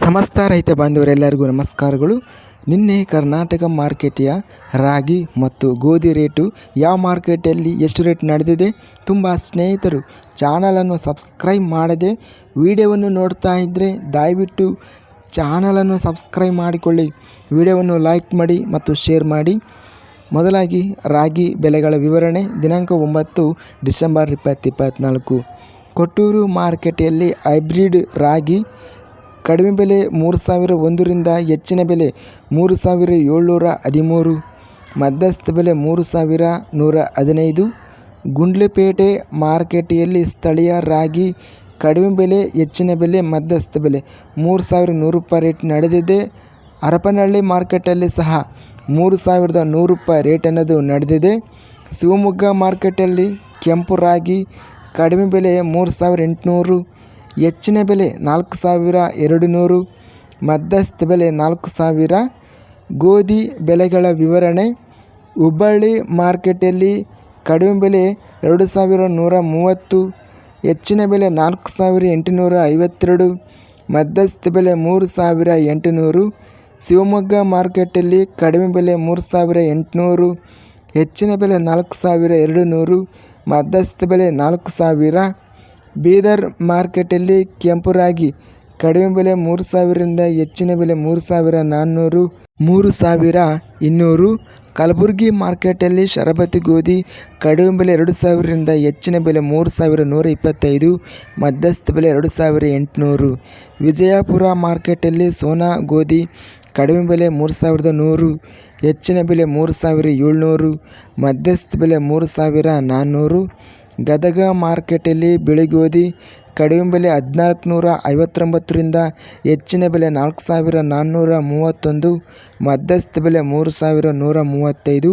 ಸಮಸ್ತ ರೈತ ಬಾಂಧವರೆಲ್ಲರಿಗೂ ನಮಸ್ಕಾರಗಳು. ನಿನ್ನೆ ಕರ್ನಾಟಕ ಮಾರ್ಕೆಟಿಯ ರಾಗಿ ಮತ್ತು ಗೋಧಿ ರೇಟು ಯಾವ ಮಾರ್ಕೆಟಲ್ಲಿ ಎಷ್ಟು ರೇಟ್ ನಡೆದಿದೆ ತುಂಬ ಸ್ನೇಹಿತರು ಚಾನಲನ್ನು ಸಬ್ಸ್ಕ್ರೈಬ್ ಮಾಡದೆ ವಿಡಿಯೋವನ್ನು ನೋಡ್ತಾ ಇದ್ದರೆ ದಯವಿಟ್ಟು ಚಾನಲನ್ನು ಸಬ್ಸ್ಕ್ರೈಬ್ ಮಾಡಿಕೊಳ್ಳಿ. ವಿಡಿಯೋವನ್ನು ಲೈಕ್ ಮಾಡಿ ಮತ್ತು ಶೇರ್ ಮಾಡಿ. ಮೊದಲಾಗಿ ರಾಗಿ ಬೆಲೆಗಳ ವಿವರಣೆ ದಿನಾಂಕ ಒಂಬತ್ತು ಡಿಸೆಂಬರ್ ಇಪ್ಪತ್ತು ಇಪ್ಪತ್ತ್ನಾಲ್ಕು ಕೊಟ್ಟೂರು ಮಾರ್ಕೆಟಲ್ಲಿ ಹೈಬ್ರಿಡ್ ರಾಗಿ ಕಡಿಮೆ ಬೆಲೆ ಮೂರು ಸಾವಿರ ಒಂದರಿಂದ ಹೆಚ್ಚಿನ ಬೆಲೆ ಮೂರು ಸಾವಿರ ಏಳ್ನೂರ ಹದಿಮೂರು. ಮಧ್ಯಸ್ಥ ಬೆಲೆ ಮೂರು ಸಾವಿರ ನೂರ ಹದಿನೈದು. ಗುಂಡ್ಲುಪೇಟೆ ಮಾರ್ಕೆಟಿಯಲ್ಲಿ ಸ್ಥಳೀಯ ರಾಗಿ ಕಡಿಮೆ ಬೆಲೆ, ಹೆಚ್ಚಿನ ಬೆಲೆ, ಮಧ್ಯಸ್ಥ ಬೆಲೆ ಮೂರು ಸಾವಿರ ನೂರು ರೂಪಾಯಿ ರೇಟ್ ನಡೆದಿದೆ. ಹರಪನಹಳ್ಳಿ ಮಾರ್ಕೆಟಲ್ಲಿ ಸಹ ಮೂರು ಸಾವಿರದ ನೂರು ರೂಪಾಯಿ ರೇಟ್ ಅನ್ನೋದು ನಡೆದಿದೆ. ಶಿವಮೊಗ್ಗ ಮಾರ್ಕೆಟಲ್ಲಿ ಕೆಂಪು ರಾಗಿ ಕಡಿಮೆ ಬೆಲೆ ಮೂರು ಸಾವಿರ ಎಂಟುನೂರು. ಹೆಚ್ಚಿನ ಬೆಲೆ ನಾಲ್ಕು ಸಾವಿರ ಎರಡು ನೂರು, ಮಧ್ಯಸ್ಥ ಬೆಲೆ ನಾಲ್ಕು ಸಾವಿರ. ಗೋಧಿ ಬೆಲೆಗಳ ವಿವರಣೆ, ಹುಬ್ಬಳ್ಳಿ ಮಾರ್ಕೆಟಲ್ಲಿ ಕಡಿಮೆ ಬೆಲೆ ಎರಡು ಸಾವಿರ ನೂರ ಮೂವತ್ತು, ಹೆಚ್ಚಿನ ಬೆಲೆ ನಾಲ್ಕು ಸಾವಿರ ಎಂಟುನೂರ ಐವತ್ತೆರಡು, ಮಧ್ಯಸ್ಥ ಬೆಲೆ ಮೂರು ಸಾವಿರ ಎಂಟುನೂರು. ಶಿವಮೊಗ್ಗ ಮಾರ್ಕೆಟಲ್ಲಿ ಕಡಿಮೆ ಬೆಲೆ ಮೂರು ಸಾವಿರ ಎಂಟುನೂರು, ಹೆಚ್ಚಿನ ಬೆಲೆ ನಾಲ್ಕು ಸಾವಿರ ಎರಡು ನೂರು, ಮಧ್ಯಸ್ಥ ಬೆಲೆ ನಾಲ್ಕು ಸಾವಿರ. ಬೀದರ್ ಮಾರ್ಕೆಟಲ್ಲಿ ಕೆಂಪು ರಾಗಿ, ಕಡಿಮೆ ಬೆಲೆ ಮೂರು ಸಾವಿರದಿಂದ ಹೆಚ್ಚಿನ ಬೆಲೆ ಮೂರು ಸಾವಿರ ನಾನ್ನೂರು, ಮೂರು ಸಾವಿರ ಇನ್ನೂರು. ಕಲಬುರಗಿ ಮಾರ್ಕೆಟಲ್ಲಿ ಶರಬತಿ ಗೋಧಿ, ಕಡಿಮೆ ಬೆಲೆ ಎರಡು ಸಾವಿರದಿಂದ ಹೆಚ್ಚಿನ ಬೆಲೆ ಮೂರು ಸಾವಿರ ನೂರ ಇಪ್ಪತ್ತೈದು, ಮಧ್ಯಸ್ಥ ಬೆಲೆ ಎರಡು ಸಾವಿರ ಎಂಟುನೂರು. ವಿಜಯಪುರ ಮಾರ್ಕೆಟಲ್ಲಿ ಸೋನಾ ಗೋಧಿ, ಕಡಿಮೆ ಬೆಲೆ ಮೂರು ಸಾವಿರದ ನೂರು, ಹೆಚ್ಚಿನ ಬೆಲೆ ಮೂರು ಸಾವಿರ ಏಳ್ನೂರು, ಮಧ್ಯಸ್ಥ ಬೆಲೆ ಮೂರು ಸಾವಿರ ನಾನ್ನೂರು. ಗದಗ ಮಾರ್ಕೆಟಲ್ಲಿ ಬಿಳಿ ಗೋಧಿ ಕಡಿಮೆ ಬೆಲೆ ಹದಿನಾಲ್ಕುನೂರ ಐವತ್ತೊಂಬತ್ತರಿಂದ ಹೆಚ್ಚಿನ ಬೆಲೆ ನಾಲ್ಕು ಸಾವಿರ ನಾನ್ನೂರ ಮೂವತ್ತೊಂದು, ಮಧ್ಯಸ್ಥ ಬೆಲೆ ಮೂರು ಸಾವಿರ ನೂರ ಮೂವತ್ತೈದು.